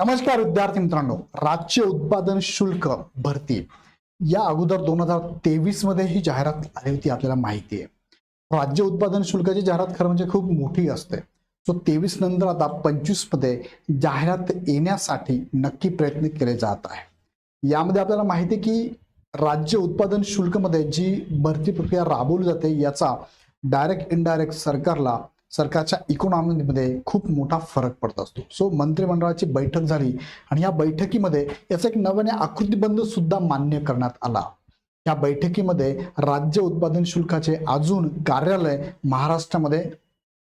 नमस्कार विद्यार्थी मित्रांनो. राज्य उत्पादन शुल्क भरती. या अगोदर दोन हजार तेवीसमध्ये ही जाहिरात आली होती आपल्याला माहिती आहे. राज्य उत्पादन शुल्काची जाहिरात खरं म्हणजे खूप मोठी असते. सो तेवीस नंतर आता पंचवीसमध्ये जाहिरात येण्यासाठी नक्की प्रयत्न केले जात आहे. यामध्ये आपल्याला माहिती आहे की राज्य उत्पादन शुल्कमध्ये जी भरती प्रक्रिया राबवली जाते याचा डायरेक्ट इनडायरेक्ट सरकारला सरकारच्या इकॉनॉमीमध्ये खूप मोठा फरक पडत असतो. सो मंत्रिमंडळाची बैठक झाली आणि या बैठकीमध्ये याचा एक नव्याने आकृतीबंध सुद्धा मान्य करण्यात आला. या बैठकीमध्ये राज्य उत्पादन शुल्काचे अजून कार्यालय महाराष्ट्रामध्ये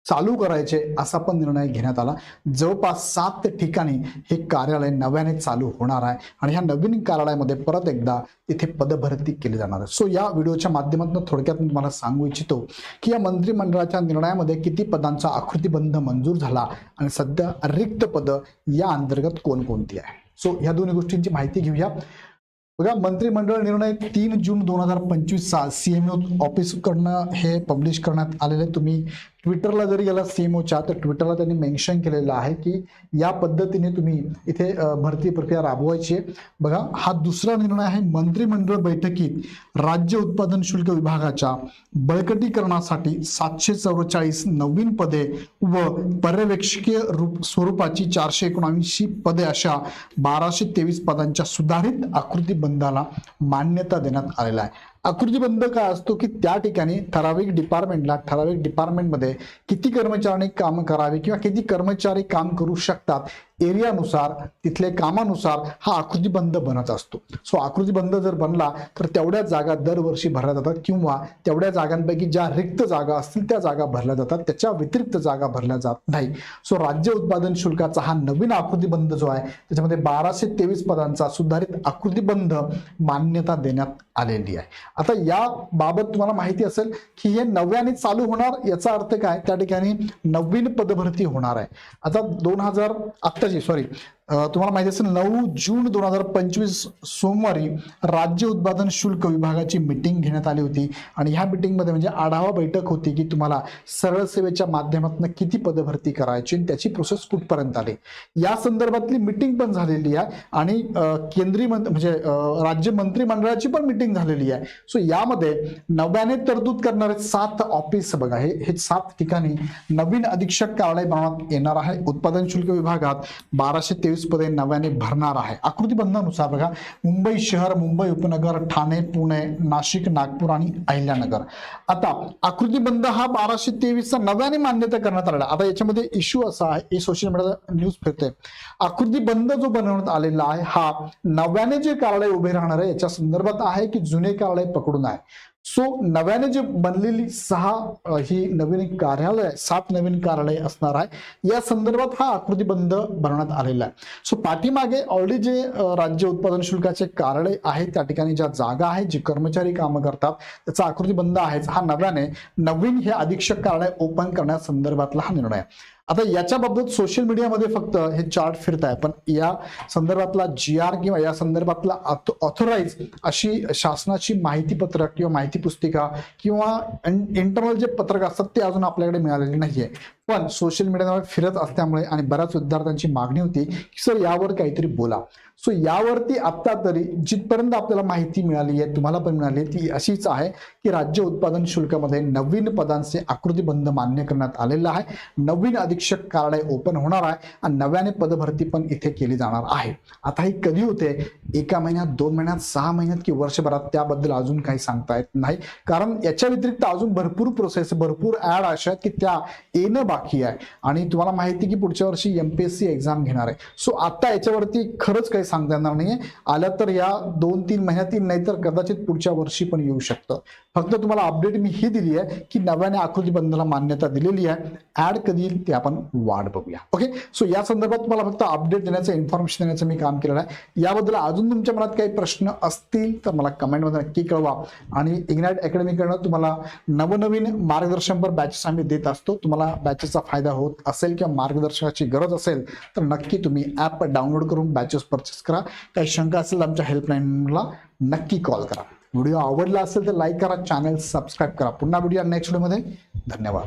चालू करायचे असा पण निर्णय घेण्यात आला. जवळपास सात ठिकाणी हे कार्यालय नव्याने चालू होणार आहे आणि ह्या नवीन कार्यालयामध्ये परत एकदा इथे पदभरती केली जाणार आहे. सो या व्हिडिओच्या माध्यमातून थोडक्यात मी तुम्हाला सांगू इच्छितो की या मंत्रिमंडळाच्या निर्णयामध्ये किती पदांचा आकृतीबंध मंजूर झाला आणि सध्या रिक्त पदं या अंतर्गत कोणकोणती आहे सो ह्या दोन्ही गोष्टींची माहिती घेऊया. बघा मंत्रिमंडळ निर्णय तीन जून दोन हजार पंचवीसचा सीएमओ ऑफिस कडनं हे पब्लिश करण्यात आलेले. तुम्ही ट्विटरला जरी गेला सीएमओच्या तर ट्विटरला त्यांनी मेन्शन केलेलं आहे की या पद्धतीने तुम्ही इथे भरती प्रक्रिया राबवायची आहे. बघा हा दुसरा निर्णय आहे मंत्रिमंडळ बैठकीत राज्य उत्पादन शुल्क विभागाच्या बळकटीकरणासाठी सातशे चौवेचाळीस नवीन पदे व पर्यवेक्षकीय रूप स्वरूपाची चारशे एकोणऐंशी पदे अशा बाराशे तेवीस पदांच्या सुधारित आकृती बंधाला मान्यता देण्यात आलेला आहे. आकृतीबंध काय असतो की त्या ठिकाणी ठराविक डिपार्टमेंटला ठराविक डिपार्टमेंटमध्ये किती कर्मचाऱ्यांनी काम करावे किंवा किती कर्मचारी काम करू शकतात एरियानुसार तिथले कामानुसार हा आकृतीबंध बनत असतो. सो आकृतीबंध जर बनला तर तेवढ्या जागा दरवर्षी भरल्या जातात किंवा तेवढ्या जागांपैकी ज्या रिक्त जागा असतील त्या जागा भरल्या जातात. त्याच्या व्यतिरिक्त जागा भरल्या जात नाही. सो राज्य उत्पादन शुल्काचा हा नवीन आकृतीबंध जो आहे त्याच्यामध्ये बाराशे तेवीस पदांचा सुधारित आकृतीबंध मान्यता देण्यात आलेली आहे. आता या बाबत तुम्हाला माहिती असेल की हे नव्याने चालू होणार याचा अर्थ काय? त्या ठिकाणी नवीन पदभरती होणार आहे. आता दोन हजार आत्ताची सॉरी तुम्हाला माहिती असेल नऊ जून दोन हजार पंचवीस सोमवारी राज्य उत्पादन शुल्क विभागाची मिटिंग घेण्यात आली होती. आणि ह्या मिटिंगमध्ये म्हणजे आढावा बैठक होती की तुम्हाला सरळ सेवेच्या माध्यमातून किती पदभरती करायची आणि त्याची प्रोसेस कुठपर्यंत आली. या संदर्भातली मिटिंग पण झालेली आहे आणि केंद्रीय म्हणजे राज्य मंत्रिमंडळाची पण मिटिंग झालेली आहे. सो यामध्ये नव्याने तरतूद करणारे सात ऑफिस बघा हे हे सात ठिकाणी नवीन अधीक्षक कार्यालय बनवण्यात येणार आहे. उत्पादन शुल्क विभागात बाराशे तेवीस पदे नव्याने भरणार आहे. आकृतीबंधानुसार बघा मुंबई शहर मुंबई उपनगर ठाणे पुणे नाशिक नागपूर आणि अहिल्यानगर. आता आकृतीबंध हा बाराशे तेवीसचा नव्याने मान्यता करण्यात आलेला आहे. आता याच्यामध्ये इश्यू असा आहे हे सोशल मीडियाचा न्यूज फिरते आकृतीबंध जो बनवण्यात आलेला आहे हा नव्याने जे कार्यालय उभे राहणार आहे याच्या संदर्भात आहे की जुने कार्यालय पकडून आहे? सो नव्याने जे बनलेली सहा ही नवीन कार्यालय सात नवीन कार्यालय असणार आहे. या संदर्भात हा आकृतीबंध बनवण्यात आलेला आहे. सो पाठीमागे ऑलरेडी जे राज्य उत्पादन शुल्काचे कार्यालय आहे त्या ठिकाणी ज्या जागा आहेत जे कर्मचारी कामं करतात त्याचा आकृतीबंध आहे हा नव्याने नवीन हे अधीक्षक कार्यालय ओपन करण्यासंदर्भातला हा निर्णय आहे. आता याच्या बाबत सोशल मीडियामध्ये फक्त हे चार्ट फिरत आहे पण या संदर्भातला जी आर किंवा या संदर्भातला ऑथोराईज अशी शासनाची माहिती पत्रक किंवा माहिती पुस्तिका किंवा इंटरनल जे पत्रक असतात ते अजून आपल्याकडे मिळालेले नाहीये. पण सोशल मीडियावर फिरत असल्यामुळे आणि बऱ्याच विद्यार्थ्यांची मागणी होती की सर यावर काहीतरी बोला. सो यावरती आता तरी जिथपर्यंत आपल्याला माहिती मिळाली आहे तुम्हाला पण मिळाली ती अशीच आहे की राज्य उत्पादन शुल्कामध्ये नवीन पदांचे आकृतीबंध मान्य करण्यात आलेलं आहे. नवीन अधीक्षक कार्यालय ओपन होणार आहे आणि नव्याने पदभरती पण इथे केली जाणार आहे. आता ही कधी होते? एका महिन्यात दोन महिन्यात सहा महिन्यात की वर्षभरात? त्याबद्दल अजून काही सांगता येत नाही. कारण याच्या व्यतिरिक्त अजून भरपूर प्रोसेस भरपूर ऍड अशा आहेत की त्या येणं बाकी आहे. आणि तुम्हाला माहिती की पुढच्या वर्षी एमपीएससी एक्झाम घेणार आहे. सो आता याच्यावरती खरंच काही सांगता येणार नाहीये. आल्या तर या दोन तीन महिन्यातील नाही तर कदाचित पुढच्या वर्षी पण येऊ शकतं. फक्त तुम्हाला अपडेट मी ही दिली आहे की नव्याने आकृतीबंधाला मान्यता दिलेली आहे. ऍड कधी येईल ते आपण वाट बघूया. ओके सो या संदर्भात तुम्हाला फक्त अपडेट देण्याचं इन्फॉर्मेशन देण्याचं मी काम केलेलं आहे. याबद्दल अजून तुमच्या मनात काही प्रश्न असतील तर मला कमेंटमध्ये नक्की कळवा. आणि इग्नाइट अकॅडमीकडनं तुम्हाला नवनवीन मार्गदर्शनपर बॅचेस आम्ही देत असतो. तुम्हाला बॅचेसचा फायदा होत असेल किंवा मार्गदर्शनाची गरज असेल तर नक्की तुम्ही ॲप डाउनलोड करून बॅचेस परचेस करा. काही शंका असेल तर आमच्या हेल्पलाईनला नक्की कॉल करा. व्हिडिओ आवडला असेल तर लाईक करा चॅनल सबस्क्राईब करा. पुन्हा व्हिडिओ नेक्स्ट व्हिडिओमध्ये धन्यवाद.